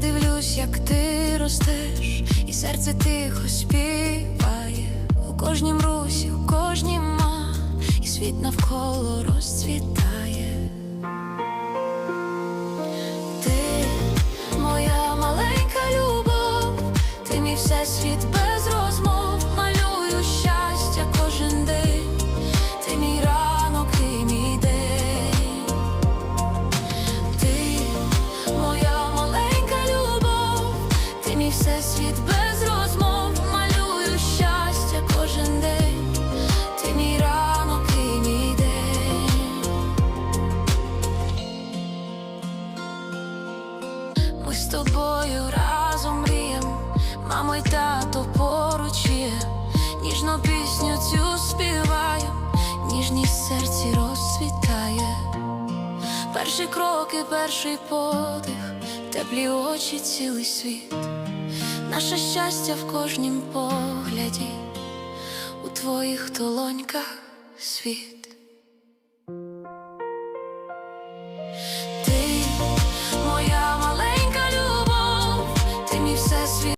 Дивлюсь, як ти ростеш, і серце тихо співає у кожнім русі, у кожнім ма, і світ навколо розцвітає. Ти моя маленька любов, ти мій всесвіт мій всесвіт без розмов, малюю щастя кожен день, ти мій ранок і мій день. Ми з тобою разом мрієм, мамо й тато поруч є, ніжну пісню цю співаєм, ніжність серці розцвітає. Перші кроки, перший подих, теплі очі, цілий світ, наше щастя в кожнім погляді, у твоїх долоньках світ.